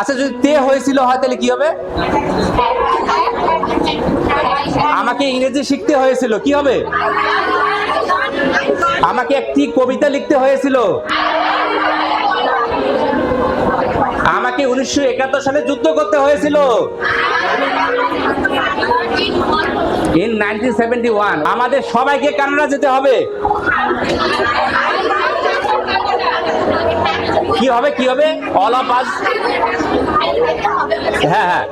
আচ্ছা যদি তে হয়েছিল হয়, তাহলে কি হবে? আমাকে ইংরেজি শিখতে হয়েছিল, কি হবে? আমাকে একটি কবিতা লিখতে হয়েছিল। আমাকে উনিশশো একাত্তর সালে যুদ্ধ করতে হয়েছিল। ইন নাইনটিন আমাদের সবাইকে কানাডা যেতে হবে। কি হবে কি হবে? অল অফ আস হ্যাঁ হ্যাঁ।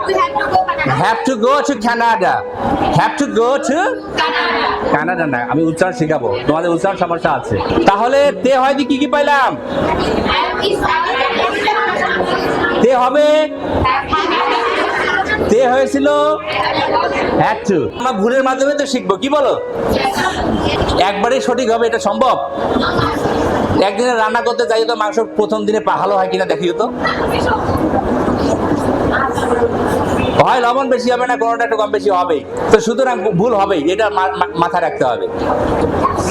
Have to go to Canada have to go to Canada না, আমি উচ্চারণ শেখাবো। তোমাদের উচ্চারণ সমস্যা আছে। তাহলে তে হয়নি কি কি পাইলাম? তে হবে? তে হয়েছিল? হ্যাভ টু আমরা ভুলের মাধ্যমে তো শিখব, কি বলো? একবারেই সঠিক হবে, এটা সম্ভব? একদিনে রান্না করতে যাই তো মাংস প্রথম দিনে ভালো হয় কিনা দেখিও তো। হয় লবণ বেশি হবে না কোনোটা একটু কম বেশি হবেই তো সুতরাং ভুল হবেই, এটা মাথায় রাখতে হবে।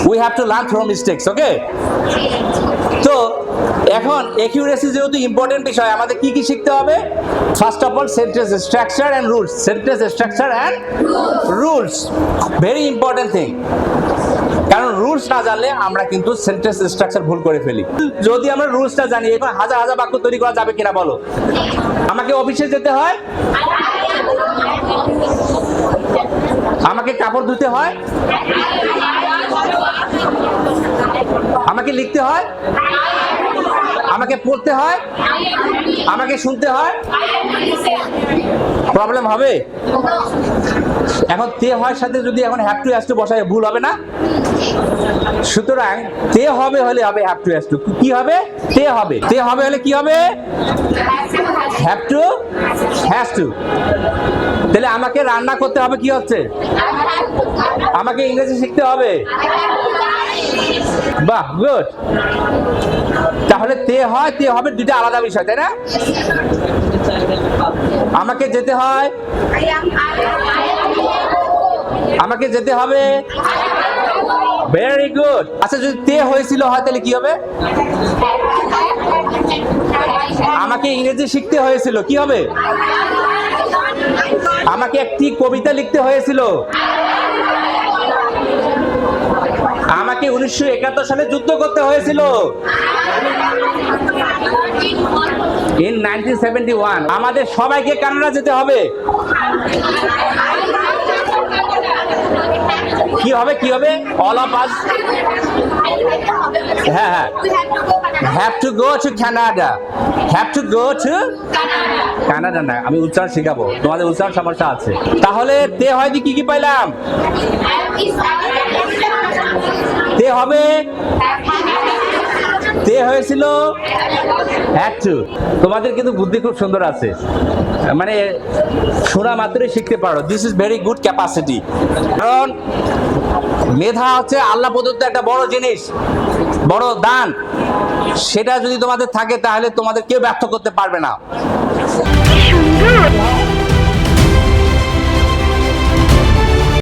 We have to learn from mistakes okay তো এখন একিউরেসি যেহেতু ইম্পর্টেন্ট বিষয়, আমাদের কি কি শিখতে হবে? First of all sentence structure and rules sentence structure and rules very important thing কারণ রুলস না জানলে আমরা কিন্তু সেন্টেন্স স্ট্রাকচার ভুল করে ফেলি। যদি আমরা রুলসটা জানি এখন হাজার হাজার বাক্য তৈরি করা যাবে কিনা বলো? আমাকে অফিসে যেতে হয়? আমাকে কাপড় ধুতে হয়? আমাকে লিখতে হয়? আমাকে পড়তে হয়, আমাকে শুনতে হয়। প্রবলেম হবে? এখন তে হয় সাথে যদি এখন হ্যাভ টু হ্যাজ টু বসায়, ভুল হবে না? সুতরাং তে হবে হলে হবে হ্যাভ টু হ্যাজ টু কি হবে? তে হবে। তে হবে হলে কি হবে? হ্যাভ টু হ্যাজ টু তাহলে আমাকে রান্না করতে হবে কি হচ্ছে? আমাকে ইংরেজি শিখতে হবে? বাহ গুড তাহলে তে হয়, তে হবে দুইটা আলাদা বিষয়, তাই না? আমাকে যেতে হয়। আমাকে যেতে হবে। ভেরি গুড আচ্ছা যদি তে হয়েছিল হয়, তাহলে কি হবে? আমাকে ইংরেজি শিখতে হয়েছিল, কি হবে? আমাকে একটি কবিতা লিখতে হয়েছিল। আমাকে উনিশশো একাত্তর সালে যুদ্ধ করতে হয়েছিল। ইন নাইনটিন সেভেন্টি ওয়ান আমাদের সবাইকে কানাডা যেতে হবে। কি হবে কি হবে? অল অফ আস হ্যাঁ হ্যাঁ। Have to go to Canada have to go to Canada না, আমি উচ্চারণ শেখাবো। তোমাদের উচ্চারণ সমস্যা আছে। তাহলে তে হয় কি কি পাইলাম? তে হবে? তে হয়েছিল হ্যাড তোমাদের কিন্তু বুদ্ধি খুব সুন্দর আছে। মানে শোনা মাত্রই শিখতে পারো। This is very good capacity কারণ মেধা হচ্ছে আল্লাহ প্রদত্ত একটা বড় জিনিস, বড় দান। সেটা যদি তোমাদের থাকে, তাহলে তোমাদের কেউ ব্যর্থ করতে পারবে না।